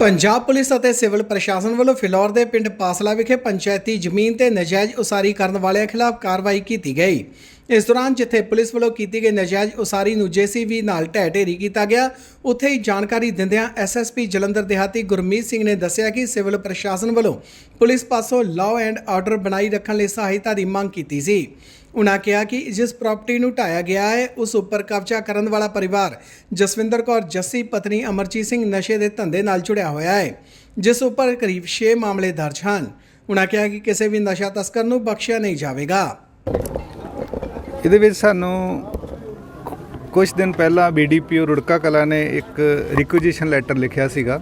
Punjab police ਅਤੇ civil ਪ੍ਰਸ਼ਾਸਨ ਵੱਲੋਂ ਫਿਲੌਰ ਦੇ ਪਿੰਡ ਪਾਸਲਾ ਵਿਖੇ ਪੰਚਾਇਤੀ ਜ਼ਮੀਨ ਤੇ ਨਜਾਇਜ਼ ਉਸਾਰੀ ਕਰਨ ਵਾਲਿਆਂ ਖਿਲਾਫ ਕਾਰਵਾਈ ਕੀਤੀ ਗਈ। ਇਸ ਦੌਰਾਨ ਜਿੱਥੇ ਪੁਲਿਸ ਵੱਲੋਂ ਕੀਤੀ ਗਈ ਨਜਾਇਜ਼ ਉਸਾਰੀ ਨੂੰ ਜੇਸੀਬੀ ਨਾਲ ਢਹਿ ਢੇਰੀ ਕੀਤਾ ਗਿਆ, ਉੱਥੇ ਹੀ ਜਾਣਕਾਰੀ ਦਿੰਦਿਆਂ ਐਸਐਸਪੀ ਜਲੰਧਰ ਦਿਹਾਤੀ ਗੁਰਮੀਤ ਸਿੰਘ ਨੇ ਦੱਸਿਆ ਕਿ ਸਿਵਲ ਪ੍ਰਸ਼ਾਸਨ ਵੱਲੋਂ ਪੁਲਿਸ ਪਾਸੋਂ ਲਾਅ ਐਂਡ ਆਰਡਰ ਬਣਾਈ ਰੱਖਣ ਲਈ ਸਹਾਇਤਾ ਦੀ ਮੰਗ ਕੀਤੀ ਸੀ। ਉਨ੍ਹਾਂ ਕਿਹਾ ਕਿ ਜਿਸ ਪ੍ਰਾਪਰਟੀ ਨੂੰ ਢਾਇਆ ਗਿਆ ਹੈ, ਉਸ ਉੱਪਰ ਕਬਜ਼ਾ ਕਰਨ ਵਾਲਾ ਪਰਿਵਾਰ ਜਸਵਿੰਦਰ ਕੌਰ, ਜੱਸੀ ਪਤਨੀ ਅਮਰਜੀਤ ਸਿੰਘ ਨਸ਼ੇ ਦੇ ਧੰਦੇ ਨਾਲ ਜੁੜਿਆ ਹੋਇਆ ਹੈ, ਜਿਸ ਉੱਪਰ ਕਰੀਬ 6 ਮਾਮਲੇ ਦਰਜ ਹਨ। ਉਨ੍ਹਾਂ ਕਿਹਾ ਕਿ ਕਿਸੇ ਵੀ ਨਸ਼ਾ ਤਸਕਰ ਨੂੰ ਬਖਸ਼ਿਆ ਨਹੀਂ ਜਾਵੇਗਾ। ਇਹਦੇ ਵਿੱਚ ਸਾਨੂੰ ਕੁਝ ਦਿਨ ਪਹਿਲਾਂ ਬੀਡੀਪੀਓ ਰੁੜਕਾ ਕਲਾ ਨੇ ਇੱਕ ਰਿਕੁਜੀਸ਼ਨ ਲੈਟਰ ਲਿਖਿਆ ਸੀਗਾ।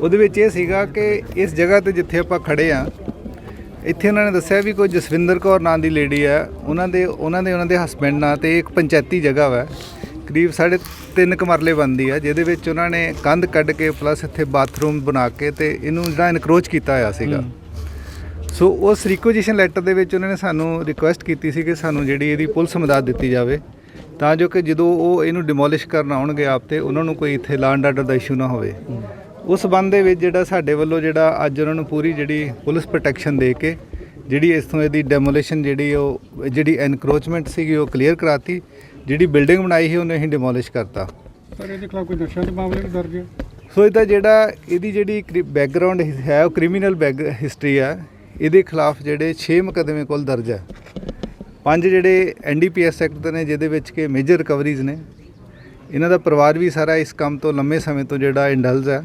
ਉਹਦੇ ਵਿੱਚ ਇਹ ਸੀਗਾ ਕਿ ਇਸ ਜਗ੍ਹਾ ਤੇ ਜਿੱਥੇ ਆਪਾਂ ਖੜੇ ਆ ਇੱਥੇ ਉਹਨਾਂ ਨੇ ਦੱਸਿਆ ਵੀ ਕੋਈ ਜਸਵਿੰਦਰ ਕੌਰ ਨਾਂ ਦੀ ਲੇਡੀ ਹੈ ਉਹਨਾਂ ਦੇ ਉਹਨਾਂ ਦੇ ਉਹਨਾਂ ਦੇ ਹਸਬੰਡ ਨਾਂ ਤੇ ਇੱਕ ਪੰਚਾਇਤੀ ਜਗ੍ਹਾ ਵਾ। ਕਰੀਬ ਸਾਢੇ ਤਿੰਨ ਕੁ ਮਰਲੇ ਬਣਦੀ ਆ ਜਿਹਦੇ ਵਿੱਚ ਉਹਨਾਂ ਨੇ ਕੰਧ ਕੱਢ ਕੇ ਪਲੱਸ ਇੱਥੇ ਬਾਥਰੂਮ ਬਣਾ ਕੇ ਤੇ ਇਹਨੂੰ ਜਿਹੜਾ ਇਨਕਰੋਚ ਕੀਤਾ ਹੋਇਆ ਸੀਗਾ। ਸੋ ਉਸ ਰਿਕੁਜੀਸ਼ਨ ਲੈਟਰ ਦੇ ਵਿੱਚ ਉਹਨਾਂ ਨੇ ਸਾਨੂੰ ਰਿਕੁਐਸਟ ਕੀਤੀ ਸੀ ਕਿ ਸਾਨੂੰ ਜਿਹੜੀ ਇਹਦੀ ਪੁਲਿਸ ਮਦਦ ਦਿੱਤੀ ਜਾਵੇ। ਤਾਂ ਜੋ ਕਿ ਜਦੋਂ ਉਹ ਇਹਨੂੰ ਡਿਮੋਲਿਸ਼ ਕਰਨ ਆਉਣਗੇ ਆਪ ਤੇ ਉਹਨਾਂ ਨੂੰ ਕੋਈ ਇੱਥੇ ਲਾਂਡ ਆਰਡਰ ਦਾ ਇਸ਼ੂ ਨਾ ਹੋਵੇ। ਉਸ ਸੰਬੰਧ ਦੇ ਵਿੱਚ ਜਿਹੜਾ ਸਾਡੇ ਵੱਲੋਂ ਜਿਹੜਾ ਅੱਜ ਉਹਨਾਂ ਨੂੰ ਪੂਰੀ ਜਿਹੜੀ ਪੁਲਿਸ ਪ੍ਰੋਟੈਕਸ਼ਨ ਦੇ ਕੇ ਜਿਹੜੀ ਇਸ ਤੋਂ ਇਹਦੀ ਡੈਮੋਲੀਸ਼ਨ ਜਿਹੜੀ ਉਹ ਜਿਹੜੀ ਐਨਕਰੋਚਮੈਂਟ ਸੀਗੀ ਉਹ ਕਲੀਅਰ ਕਰਾਤੀ ਜਿਹੜੀ ਬਿਲਡਿੰਗ ਬਣਾਈ ਸੀ ਉਹਨੂੰ ਅਸੀਂ ਡਿਮੋਲਿਸ਼ ਕਰਤਾ। ਸਰ ਇਹਦੇ ਖਿਲਾਫ ਕੋਈ ਨਸ਼ਿਆਂ ਦੇ ਮਾਮਲੇ ਵੀ ਦਰਜ ਹੈ? ਸੋ ਇਹਦਾ ਜਿਹੜਾ ਇਹਦੀ ਜਿਹੜੀ ਬੈਕਗ੍ਰਾਉਂਡ ਹੈ ਉਹ ਕ੍ਰਿਮੀਨਲ ਬੈਕ ਹਿਸਟਰੀ ਆ ਇਹਦੇ ਖਿਲਾਫ ਜਿਹੜੇ 6 ਮੁਕੱਦਮੇ ਕੋਲ ਦਰਜ ਹੈ। ਪੰਜ ਜਿਹੜੇ ਐਨਡੀਪੀਐਸ ਐਕਟ ਨੇ ਜਿਹਦੇ ਵਿੱਚ ਕਿ ਮੇਜਰ ਰਿਕਵਰੀਜ਼ ਨੇ। ਇਹਨਾਂ ਦਾ ਪਰਿਵਾਰ ਵੀ ਸਾਰਾ ਇਸ ਕੰਮ ਤੋਂ ਲੰਮੇ ਸਮੇਂ ਤੋਂ ਜਿਹੜਾ ਇੰਡਲਜ ਹੈ।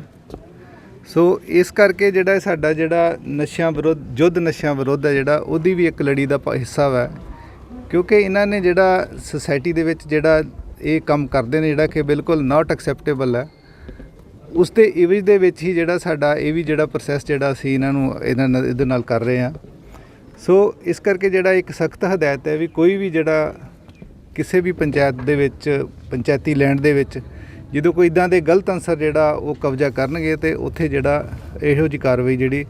ਸੋ ਇਸ ਕਰਕੇ ਜਿਹੜਾ ਸਾਡਾ ਜਿਹੜਾ ਨਸ਼ਿਆਂ ਵਿਰੁੱਧ, ਜੁੱਧ ਨਸ਼ਿਆਂ ਵਿਰੁੱਧ ਹੈ ਜਿਹੜਾ, ਉਹਦੀ ਵੀ ਇੱਕ ਲੜੀ ਦਾ ਪ- ਹਿੱਸਾ ਵਾ। ਕਿਉਂਕਿ ਇਹਨਾਂ ਨੇ ਜਿਹੜਾ ਸੁਸਾਇਟੀ ਦੇ ਵਿੱਚ ਜਿਹੜਾ ਇਹ ਕੰਮ ਕਰਦੇ ਨੇ, ਜਿਹੜਾ ਕਿ ਬਿਲਕੁਲ ਨਾਟ ਐਕਸੈਪਟੇਬਲ ਹੈ, ਉਸ ਦੇ ਇਵੇਜ਼ ਦੇ ਵਿੱਚ ਹੀ ਜਿਹੜਾ ਸਾਡਾ, ਇਹ ਵੀ ਜਿਹੜਾ ਪ੍ਰੋਸੈਸ ਜਿਹੜਾ ਅਸੀਂ ਇਹਨਾਂ ਨੂੰ, ਇਹਨਾਂ ਨਾਲ, ਇਹਦੇ ਨਾਲ ਕਰ ਰਹੇ ਹਾਂ। ਸੋ ਇਸ ਕਰਕੇ ਜਿਹੜਾ ਇੱਕ ਸਖਤ ਹਦਾਇਤ ਹੈ ਵੀ ਕੋਈ ਵੀ ਜਿਹੜਾ ਕਿਸੇ ਵੀ ਪੰਚਾਇਤ ਦੇ ਵਿੱਚ, ਪੰਚਾਇਤੀ ਲੈਂਡ ਦੇ ਵਿੱਚ ਜਦੋਂ ਕੋਈ ਇਦਾਂ ਦੇ ਗਲਤ ਅਨਸਰ ਜਿਹੜਾ ਉਹ ਕਬਜ਼ਾ ਕਰਨਗੇ ਤੇ ਉੱਥੇ ਜਿਹੜਾ ਇਹੋ ਜੀ ਕਾਰਵਾਈ ਜਿਹੜੀ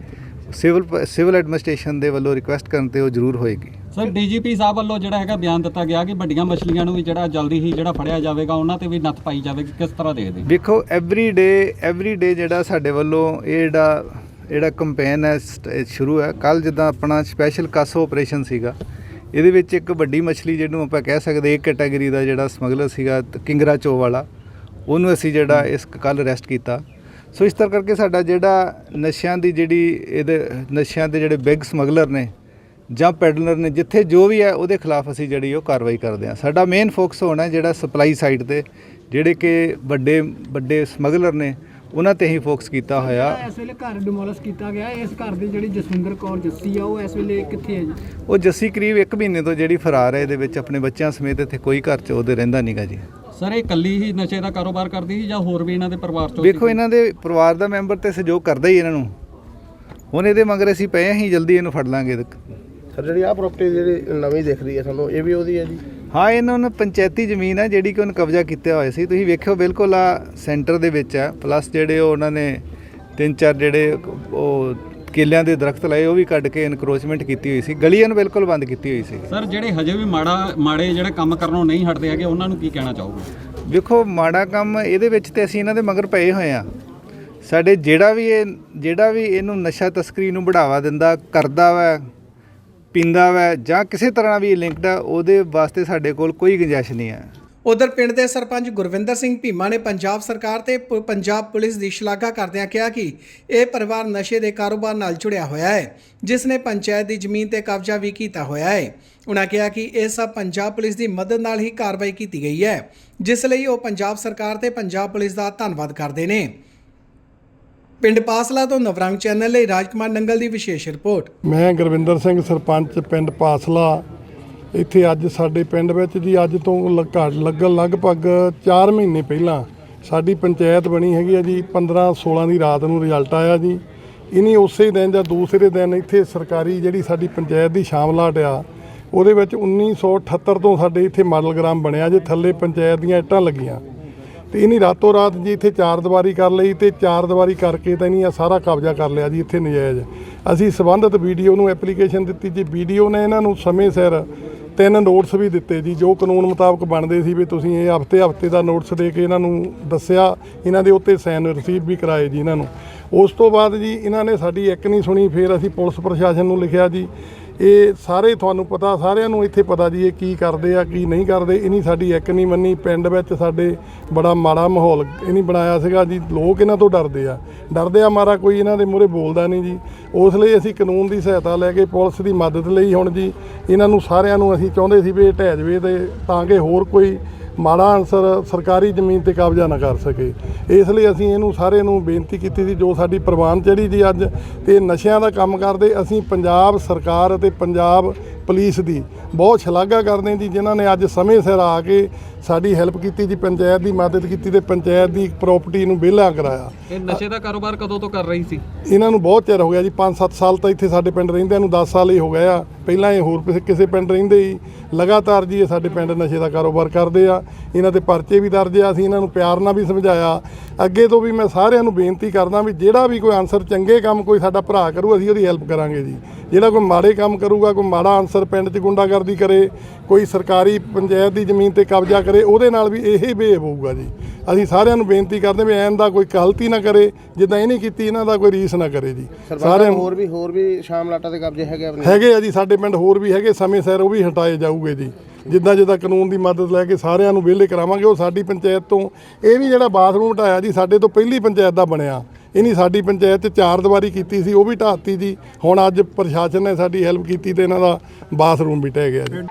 ਸਿਵਲ ਸਿਵਲ ਐਡਮਿਨਿਸਟ੍ਰੇਸ਼ਨ ਦੇ ਵੱਲੋਂ ਰਿਕੁਐਸਟ ਕਰਨ ਤੇ ਉਹ ਜ਼ਰੂਰ ਹੋਏਗੀ। ਸਰ ਡੀਜੀਪੀ ਸਾਹਿਬ ਵੱਲੋਂ ਜਿਹੜਾ ਹੈਗਾ ਬਿਆਨ ਦਿੱਤਾ ਗਿਆ ਕਿ ਵੱਡੀਆਂ ਮਛਲੀਆਂ ਨੂੰ ਵੀ ਜਿਹੜਾ ਜਲਦੀ ਹੀ ਜਿਹੜਾ ਫੜਿਆ ਜਾਵੇਗਾ ਉਹਨਾਂ ਤੇ ਵੀ ਨੱਥ ਪਾਈ ਜਾਵੇਗੀ। ਕਿਸ ਤਰ੍ਹਾਂ ਦੇਖਦੇ ਵੇਖੋ ਐਵਰੀ ਡੇ ਐਵਰੀ ਡੇ ਜਿਹੜਾ ਸਾਡੇ ਵੱਲੋਂ ਇਹ ਜਿਹੜਾ ਜਿਹੜਾ ਕੰਪੇਨ ਹੈ ਸ਼ੁਰੂ ਹੈ। ਕੱਲ ਜਿੱਦਾਂ ਆਪਣਾ ਸਪੈਸ਼ਲ ਕਾਸੋ ਆਪਰੇਸ਼ਨ ਸੀਗਾ ਇਹਦੇ ਵਿੱਚ ਇੱਕ ਵੱਡੀ ਮਛਲੀ ਜਿਹਨੂੰ ਆਪਾਂ ਕਹਿ ਸਕਦੇ ਇੱਕ ਕੈਟਾਗਰੀ ਦਾ ਜਿਹੜਾ ਸਮਗਲਰ ਸੀਗਾ ਕਿੰਗਰਾ ਚੋ ਵਾਲਾ। ਉਹਨੂੰ ਅਸੀਂ ਜਿਹੜਾ ਇਸ ਕੱਲ ਅਰੈਸਟ ਕੀਤਾ। ਸੋ ਇਸ ਤਰ੍ਹਾਂ ਕਰਕੇ ਸਾਡਾ ਜਿਹੜਾ ਨਸ਼ਿਆਂ ਦੀ ਜਿਹੜੀ ਇਹਦੇ ਨਸ਼ਿਆਂ ਦੇ ਜਿਹੜੇ ਬਿਗ ਸਮਗਲਰ ਨੇ ਜਾਂ ਪੈਡਲਰ ਨੇ ਜਿੱਥੇ ਜੋ ਵੀ ਹੈ ਉਹਦੇ ਖਿਲਾਫ ਅਸੀਂ ਜਿਹੜੀ ਉਹ ਕਾਰਵਾਈ ਕਰਦੇ ਹਾਂ। ਸਾਡਾ ਮੇਨ ਫੋਕਸ ਹੋਣਾ ਜਿਹੜਾ ਸਪਲਾਈ ਸਾਈਡ ਤੇ ਜਿਹੜੇ ਕਿ ਵੱਡੇ ਵੱਡੇ ਸਮਗਲਰ ਨੇ ਉਹਨਾਂ ਤੇ ਹੀ ਫੋਕਸ ਕੀਤਾ ਹੋਇਆ। ਇਸ ਵੇਲੇ ਘਰ ਡਿਮੋਲਿਸ਼ ਕੀਤਾ ਗਿਆ ਇਸ ਘਰ ਦੀ ਜਿਹੜੀ ਜਸਵਿੰਦਰ ਕੌਰ ਜੱਸੀ ਆ ਉਹ ਇਸ ਵੇਲੇ ਕਿੱਥੇ ਹੈ ਜੀ? ਉਹ ਜੱਸੀ ਕਰੀਬ 1 ਮਹੀਨੇ ਤੋਂ ਜਿਹੜੀ ਫਰਾਰ ਹੈ ਇਹਦੇ ਵਿੱਚ ਆਪਣੇ ਬੱਚਿਆਂ ਸਮੇਤ ਇੱਥੇ ਕੋਈ ਘਰ 'ਚ ਉਹਦੇ ਰਹਿੰਦਾ ਨਹੀਂਗਾ ਜੀ। ਸਰ ਇਹ ਕੱਲੀ ਹੀ ਨਸ਼ੇ ਦਾ ਕਾਰੋਬਾਰ ਕਰਦੀ ਸੀ ਜਾਂ ਹੋਰ ਵੀ ਇਹਨਾਂ ਦੇ ਪਰਿਵਾਰ ਚੋਂ ਵੇਖੋ ਇਹਨਾਂ ਦੇ ਪਰਿਵਾਰ ਦਾ ਮੈਂਬਰ ਤੇ ਸਹਿਯੋਗ ਕਰਦਾ ਹੀ ਇਹਨਾਂ ਨੂੰ। ਹੁਣ ਇਹਦੇ ਮਗਰ ਅਸੀਂ ਪਏ ਹਾਂ ਹੀ ਜਲਦੀ ਇਹਨੂੰ ਫੜ ਲਾਂਗੇ ਸਰ ਜਿਹੜੀ ਆ ਪ੍ਰਾਪਰਟੀ ਜਿਹੜੀ ਨਵੀਂ ਦਿਖ ਰਹੀ ਹੈ ਸਾਨੂੰ ਇਹ ਵੀ ਉਹਦੀ ਹੈ ਜੀ? ਹਾਂ ਇਹਨਾਂ ਨੂੰ ਪੰਚਾਇਤੀ ਜ਼ਮੀਨ ਹੈ ਜਿਹੜੀ ਕਿ ਉਹਨ ਕਬਜ਼ਾ ਕੀਤਾ ਹੋਇਆ ਸੀ। ਤੁਸੀਂ ਵੇਖਿਓ ਬਿਲਕੁਲ ਆ ਸੈਂਟਰ ਦੇ ਵਿੱਚ ਹੈ। ਪਲੱਸ ਜਿਹੜੇ ਉਹ ਉਹਨਾਂ ਨੇ ਤਿੰਨ ਚਾਰ ਜਿਹੜੇ ਉਹ ਕੇਲਿਆਂ ਦੇ ਦਰਖਤ ਲਾਏ ਉਹ ਵੀ ਕੱਢ ਕੇ ਇਨਕਰੋਚਮੈਂਟ ਕੀਤੀ ਹੋਈ ਸੀ। ਗਲੀਆਂ ਨੂੰ ਬਿਲਕੁਲ ਬੰਦ ਕੀਤੀ ਹੋਈ ਸੀ। ਸਰ ਜਿਹੜੇ ਹਜੇ ਵੀ ਮਾੜਾ ਮਾੜੇ ਜਿਹੜੇ ਕੰਮ ਕਰਨੋਂ ਨਹੀਂ ਹਟਦੇ ਹੈਗੇ ਉਹਨਾਂ ਨੂੰ ਕੀ ਕਹਿਣਾ ਚਾਹੋਗੇ? ਵੇਖੋ ਮਾੜਾ ਕੰਮ ਇਹਦੇ ਵਿੱਚ ਤੇ ਅਸੀਂ ਇਹਨਾਂ ਦੇ ਮਗਰ ਪਏ ਹੋਏ ਆ ਸਾਡੇ ਜਿਹੜਾ ਵੀ ਇਹ ਜਿਹੜਾ ਵੀ ਇਹਨੂੰ ਨਸ਼ਾ ਤਸਕਰੀ ਨੂੰ ਬੜਾਵਾ ਦਿੰਦਾ ਕਰਦਾ ਵਾ ਪੀਂਦਾ ਵਾ ਜਾਂ ਕਿਸੇ ਤਰ੍ਹਾਂ ਵੀ ਲਿੰਕਡ ਆ ਉਹਦੇ ਵਾਸਤੇ ਸਾਡੇ ਕੋਲ ਕੋਈ ਗੁੰਜਾਇਸ਼ ਨਹੀਂ ਹੈ ਉਧਰ ਪਿੰਡ ਦੇ ਸਰਪੰਚ ਗੁਰਵਿੰਦਰ ਸਿੰਘ ਭੀਮਾ ਨੇ ਪੰਜਾਬ ਸਰਕਾਰ ਤੇ ਪੰਜਾਬ ਪੁਲਿਸ ਦੀ ਸ਼ਲਾਘਾ ਕਰਦਿਆਂ ਕਿਹਾ ਕਿ ਇਹ ਪਰਿਵਾਰ ਨਸ਼ੇ ਦੇ ਕਾਰੋਬਾਰ ਨਾਲ ਜੁੜਿਆ ਹੋਇਆ ਹੈ, ਜਿਸ ਨੇ ਪੰਚਾਇਤ ਦੀ ਜ਼ਮੀਨ ਤੇ ਕਬਜ਼ਾ ਵੀ ਕੀਤਾ ਹੋਇਆ ਹੈ। ਉਨ੍ਹਾਂ ਕਿਹਾ ਕਿ ਇਹ ਸਭ ਪੰਜਾਬ ਪੁਲਿਸ ਦੀ ਮਦਦ ਨਾਲ ਹੀ ਕਾਰਵਾਈ ਕੀਤੀ ਗਈ ਹੈ, ਜਿਸ ਲਈ ਉਹ ਪੰਜਾਬ ਸਰਕਾਰ ਤੇ ਪੰਜਾਬ ਪੁਲਿਸ ਦਾ ਧੰਨਵਾਦ ਕਰਦੇ ਨੇ। ਪਿੰਡ ਪਾਸਲਾ ਤੋਂ ਨਵਰੰਗ ਚੈਨਲ ਲਈ ਰਾਜਕੁਮਾਰ ਨੰਗਲ ਦੀ ਵਿਸ਼ੇਸ਼ ਰਿਪੋਰਟ। ਮੈਂ ਗੁਰਵਿੰਦਰ ਸਿੰਘ ਸਰਪੰਚ, ਪਿੰਡ ਪਾਸਲਾ। ਇੱਥੇ ਅੱਜ ਸਾਡੇ ਪਿੰਡ ਵਿੱਚ ਜੀ ਅੱਜ ਤੋਂ ਲ- ਘੱਟ ਲੱਗਣ ਲਗਭਗ 4 ਮਹੀਨੇ ਪਹਿਲਾਂ ਸਾਡੀ ਪੰਚਾਇਤ ਬਣੀ ਹੈਗੀ ਆ ਜੀ 15 16 ਦੀ ਰਾਤ ਨੂੰ ਰਿਜ਼ਲਟ ਆਇਆ ਜੀ। ਇਨੀ ਉਸੇ ਦਿਨ ਜਾਂ ਦੂਸਰੇ ਦਿਨ ਇੱਥੇ ਸਰਕਾਰੀ ਜਿਹੜੀ ਸਾਡੀ ਪੰਚਾਇਤ ਦੀ ਸ਼ਾਮਲਾਟ ਆ, ਉਹਦੇ ਵਿੱਚ 1978 ਤੋਂ ਸਾਡੇ ਇੱਥੇ ਮਾਡਲ ਗ੍ਰਾਮ ਬਣਿਆ ਜੇ, ਥੱਲੇ ਪੰਚਾਇਤ ਦੀਆਂ ਇੱਟਾਂ ਲੱਗੀਆਂ। ਤੇ ਇਹਨੀ ਰਾਤੋਂ ਰਾਤ ਜੀ ਇੱਥੇ ਚਾਰ ਦੀਵਾਰੀ ਕਰ ਲਈ ਤੇ ਚਾਰ ਦੀਵਾਰੀ ਕਰਕੇ ਤਾਂ ਇਹਨੀ ਆ ਸਾਰਾ ਕਬਜ਼ਾ ਕਰ ਲਿਆ ਜੀ ਇੱਥੇ ਨਜਾਇਜ਼। ਅਸੀਂ ਸਬੰਧਤ ਵੀਡੀਓ ਨੂੰ ਐਪਲੀਕੇਸ਼ਨ ਦਿੱਤੀ ਜੀ, ਵੀਡੀਓ ਨੇ ਇਹਨਾਂ ਨੂੰ ਸਮੇਂ ਸਿਰ ਤਿੰਨ ਨੋਟਸ ਵੀ ਦਿੱਤੇ ਜੀ, ਜੋ ਕਾਨੂੰਨ ਮੁਤਾਬਕ ਬਣਦੇ ਸੀ ਵੀ ਤੁਸੀਂ ਇਹ ਹਫ਼ਤੇ ਹਫ਼ਤੇ ਦਾ ਨੋਟਸ ਦੇ ਕੇ ਇਹਨਾਂ ਨੂੰ ਦੱਸਿਆ, ਇਹਨਾਂ ਦੇ ਉੱਤੇ ਸਾਈਨ ਰਿਸੀਵ ਵੀ ਕਰਾਏ ਜੀ ਇਹਨਾਂ ਨੂੰ। ਉਸ ਤੋਂ ਬਾਅਦ ਜੀ ਇਹਨਾਂ ਨੇ ਸਾਡੀ ਇੱਕ ਨਹੀਂ ਸੁਣੀ, ਫਿਰ ਅਸੀਂ ਪੁਲਿਸ ਪ੍ਰਸ਼ਾਸਨ ਨੂੰ ਲਿਖਿਆ ਜੀ। ਇਹ ਸਾਰੇ ਤੁਹਾਨੂੰ ਪਤਾ, ਸਾਰਿਆਂ ਨੂੰ ਇੱਥੇ ਪਤਾ ਜੀ ਇਹ ਕੀ ਕਰਦੇ ਆ, ਕੀ ਨਹੀਂ ਕਰਦੇ। ਇਹ ਸਾਡੀ ਇੱਕ ਨਹੀਂ ਮੰਨੀ, ਪਿੰਡ ਵਿੱਚ ਸਾਡੇ ਬੜਾ ਮਾੜਾ ਮਾਹੌਲ ਇਹ ਬਣਾਇਆ ਸੀਗਾ ਜੀ। ਲੋਕ ਇਹਨਾਂ ਤੋਂ ਡਰਦੇ ਆ। ਡਰਦੇ ਆ ਮਾਰਾ ਕੋਈ ਇਹਨਾਂ ਦੇ ਮੂਹਰੇ ਬੋਲਦਾ ਨਹੀਂ ਜੀ। ਉਸ ਲਈ ਅਸੀਂ ਕਾਨੂੰਨ ਦੀ ਸਹਾਇਤਾ ਲੈ ਕੇ ਪੁਲਿਸ ਦੀ ਮਦਦ ਲਈ ਹੁਣ ਜੀ, ਇਹਨਾਂ ਨੂੰ ਸਾਰਿਆਂ ਨੂੰ ਅਸੀਂ ਚਾਹੁੰਦੇ ਸੀ ਵੀ ਇਹ ਢਹਿ ਜਵੇ ਤੇ ਤਾਂ ਕਿ ਹੋਰ ਕੋਈ ਮਾੜਾ ਅਨਸਰ ਸਰਕਾਰੀ ਜ਼ਮੀਨ ਤੇ ਕਬਜ਼ਾ ਨਾ ਕਰ ਸਕੇ। ਇਸ ਲਈ ਅਸੀਂ ਇਹਨੂੰ ਸਾਰੇ ਨੂੰ ਬੇਨਤੀ ਕੀਤੀ ਸੀ, ਜੋ ਸਾਡੀ ਪ੍ਰਵਾਨ ਚੜੀ ਜੀ ਅੱਜ ਤੇ ਨਸ਼ਿਆਂ ਦਾ ਕੰਮ ਕਰਦੇ, ਅਸੀਂ ਪੰਜਾਬ ਸਰਕਾਰ ਅਤੇ ਪੰਜਾਬ ਪੁਲਿਸ ਦੀ ਬਹੁਤ ਸ਼ਲਾਘਾ ਕਰਦੇ ਹਾਂ ਜੀ, ਜਿਨ੍ਹਾਂ ਨੇ ਅੱਜ ਸਮੇਂ ਸਿਰ ਆ ਕੇ ਸਾਡੀ ਹੈਲਪ ਕੀਤੀ ਜੀ ਪੰਚਾਇਤ ਦੀ ਮਦਦ ਕੀਤੀ ਤੇ ਪੰਚਾਇਤ ਦੀ ਪ੍ਰਾਪਰਟੀ ਨੂੰ ਵਿਹਲਾ ਕਰਾਇਆ। ਇਹ ਨਸ਼ੇ ਦਾ ਕਾਰੋਬਾਰ ਕਦੋਂ ਤੋਂ ਕਰ ਰਹੀ ਸੀ? ਇਹਨਾਂ ਨੂੰ ਬਹੁਤ ਚਿਰ ਹੋ ਗਿਆ ਜੀ 5-7 ਸਾਲ ਤਾਂ ਇੱਥੇ ਸਾਡੇ ਪਿੰਡ ਰਹਿੰਦਿਆਂ ਨੂੰ 10 ਸਾਲ ਹੀ ਹੋ ਗਏ ਆ। ਪਹਿਲਾਂ ਇਹ ਹੋਰ ਕਿਸੇ- ਕਿਸੇ ਪਿੰਡ ਰਹਿੰਦੇ ਹੀ ਲਗਾਤਾਰ ਜੀ ਇਹ ਸਾਡੇ ਪਿੰਡ ਨਸ਼ੇ ਦਾ ਕਾਰੋਬਾਰ ਕਰਦੇ ਆ। ਇਹਨਾਂ ਤੇ ਪਰਚੇ ਵੀ ਦਰਜ ਆ ਅਸੀਂ ਇਹਨਾਂ ਨੂੰ ਪਿਆਰ ਨਾਲ ਵੀ ਸਮਝਾਇਆ। ਅੱਗੇ ਤੋਂ ਵੀ ਮੈਂ ਸਾਰਿਆਂ ਨੂੰ ਬੇਨਤੀ ਕਰਦਾ ਵੀ ਜਿਹੜਾ ਵੀ ਕੋਈ ਆਨਸਰ ਚੰਗੇ ਕੰਮ ਕੋਈ ਸਾਡਾ ਭਰਾ ਕਰੂ ਅਸੀਂ ਉਹਦੀ ਹੈਲਪ ਕਰਾਂਗੇ ਜੀ। ਜਿਹੜਾ ਕੋਈ ਮਾੜੇ ਕੰਮ ਕਰੂਗਾ ਕੋਈ ਮਾੜਾ ਆਨਸਰ ਪਿੰਡ 'ਚ ਗੁੰਡਾਗਰਦੀ ਕਰੇ ਕੋਈ ਸਰਕਾਰੀ ਪੰਚਾਇਤ ਦੀ ਜ਼ਮੀਨ ਤੇ ਕਬਜ਼ਾ ਕਰੇ ਉਹਦੇ ਨਾਲ ਵੀ ਇਹੀ ਬਿਹੇਵ ਹੋਊਗਾ ਜੀ। ਅਸੀਂ ਸਾਰਿਆਂ ਨੂੰ ਬੇਨਤੀ ਕਰਦੇ ਵੀ ਐਨ ਦਾ ਕੋਈ ਗਲਤੀ ਨਾ ਕਰੇ ਜਿੱਦਾਂ ਇਹ ਨਹੀਂ ਕੀਤੀ ਇਹਨਾਂ ਦਾ ਕੋਈ ਰੀਸ ਨਾ ਕਰੇ ਜੀ। ਸਾਰਿਆਂ ਹੋਰ ਵੀ ਹੋਰ ਵੀ ਸ਼ਾਮ ਲਾਟਾ ਦੇ ਕਬਜ਼ੇ ਹੈਗੇ ਆਪਣੇ? ਹੈਗੇ ਆ ਜੀ ਸਾਡੇ ਪਿੰਡ ਹੋਰ ਵੀ ਹੈਗੇ ਸਮੇਂ ਸਿਰ ਉਹ ਵੀ ਹਟਾਏ ਜਾਊਗੇ ਜੀ। ਜਿੱਦਾਂ ਜਿੱਦਾਂ ਕਾਨੂੰਨ ਦੀ ਮਦਦ ਲੈ ਕੇ ਸਾਰਿਆਂ ਨੂੰ ਵਿਹਲੇ ਕਰਾਵਾਂਗੇ ਉਹ ਸਾਡੀ ਪੰਚਾਇਤ ਤੋਂ ਇਹ ਵੀ ਜਿਹੜਾ ਬਾਥਰੂਮ ਹਟਾਇਆ ਜੀ ਸਾਡੇ ਤੋਂ ਪਹਿਲੀ ਪੰਚਾਇਤ ਦਾ ਬਣਿਆ। ਇਹ ਨਹੀਂ ਸਾਡੀ ਪੰਚਾਇਤ 'ਚ ਚਾਰ ਦੀਵਾਰੀ ਕੀਤੀ ਸੀ ਉਹ ਵੀ ਢਾਤੀ ਜੀ। ਹੁਣ ਅੱਜ ਪ੍ਰਸ਼ਾਸਨ ਨੇ ਸਾਡੀ ਹੈਲਪ ਕੀਤੀ ਤੇ ਇਹਨਾਂ ਦਾ ਬਾਥਰੂਮ ਵੀ ਟਹਿ ਗਿਆ ਜੀ।